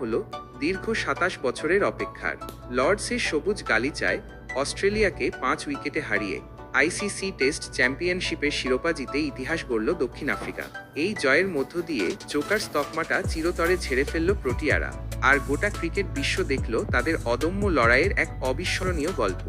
হল দীর্ঘ সাতাশ বছরের অপেক্ষার। লর্ডসের সবুজ গালিচায় অস্ট্রেলিয়াকে পাঁচ উইকেটে হারিয়ে। আইসিসি টেস্ট চ্যাম্পিয়নশিপের শিরোপা জিতে ইতিহাস গড়ল দক্ষিণ আফ্রিকা। এই জয়ের মধ্য দিয়ে চোকার স্তকমাটা চিরতরে ঝেড়ে ফেলল প্রোটিয়ারা। আর গোটা ক্রিকেট বিশ্ব দেখল তাদের অদম্য লড়াইয়ের এক অবিস্মরণীয় গল্প।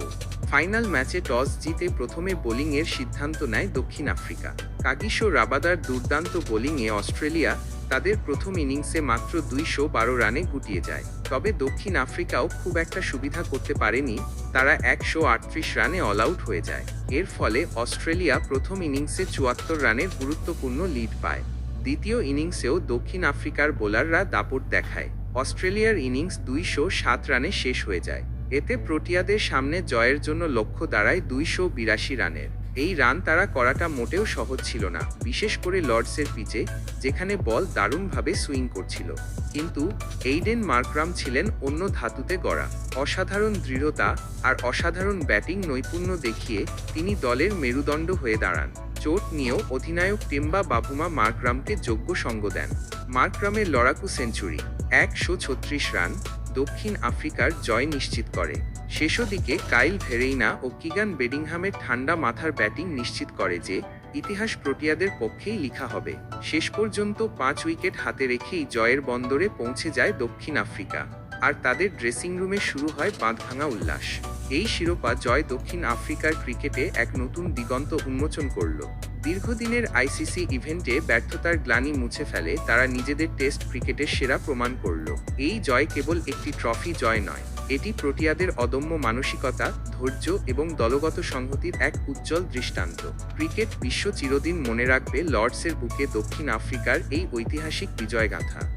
ফাইনাল ম্যাচে টস জিতে প্রথমে বোলিংয়ের সিদ্ধান্ত নেয় দক্ষিণ আফ্রিকা। কাগিসো রাবাদার দুর্দান্ত বোলিংয়ে অস্ট্রেলিয়া তাদের প্রথম ইনিংসে মাত্র দুইশো বারো রানে গুটিয়ে যায়। তবে দক্ষিণ আফ্রিকাও খুব একটা সুবিধা করতে পারেনি, তারা একশো আটত্রিশ রানে অল আউট হয়ে যায়। এর ফলে অস্ট্রেলিয়া প্রথম ইনিংসে চুয়াত্তর রানের গুরুত্বপূর্ণ লিড পায়। দ্বিতীয় ইনিংসেও দক্ষিণ আফ্রিকার বোলাররা দাপট দেখায়। অস্ট্রেলিয়ার ইনিংস দুইশো সাত রানে শেষ হয়ে যায়। এতে প্রোটিয়াদের সামনে জয়ের জন্য লক্ষ্য দাঁড়ায় দুইশো বিরাশি রানের। এই রান তারা করাটা মোটেও সহজ ছিল না, বিশেষ করে লর্ডসের পিচে, যেখানে বল দারুণভাবে সুইং করছিল। কিন্তু এইডেন মার্করাম ছিলেন অন্য ধাতুতে গড়া। অসাধারণ দৃঢ়তা আর অসাধারণ ব্যাটিং নৈপুণ্য দেখিয়ে তিনি দলের মেরুদণ্ড হয়ে দাঁড়ান। চোট নিয়েও অধিনায়ক টেম্বা বাবুমা মার্করামকে যোগ্য সঙ্গ দেন। মার্করামের লড়াকু সেঞ্চুরি একশো ছত্রিশ রান দক্ষিণ আফ্রিকার জয় নিশ্চিত করে। শেষ দিকে কাইল ভেরেইনা ও কিগান বেডিংহামের ঠান্ডা মাথার ব্যাটিং নিশ্চিত করে যে ইতিহাস প্রোটিয়াদের পক্ষেই লিখা হবে। শেষ পর্যন্ত পাঁচ উইকেট হাতে রেখেই জয়ের বন্দরে পৌঁছে যায় দক্ষিণ আফ্রিকা। আর তাদের ড্রেসিং রুমে শুরু হয় বাঁধভাঙা উল্লাস। এই শিরোপা জয় দক্ষিণ আফ্রিকার ক্রিকেটে এক নতুন দিগন্ত উন্মোচন করল। দীর্ঘদিনের আইসিসি ইভেন্টে ব্যর্থতার গ্লানি মুছে ফেলে তারা নিজেদের টেস্ট ক্রিকেটের সেরা প্রমাণ করল। এই জয় কেবল একটি ট্রফি জয় নয়। এটি প্রোটিয়াদের অদম্য মানসিকতা, ধৈর্য এবং দলগত সংহতির এক উজ্জ্বল দৃষ্টান্ত। ক্রিকেট বিশ্ব চিরদিন মনে রাখবে লর্ডসের বুকে দক্ষিণ আফ্রিকার এই ঐতিহাসিক বিজয়গাথা।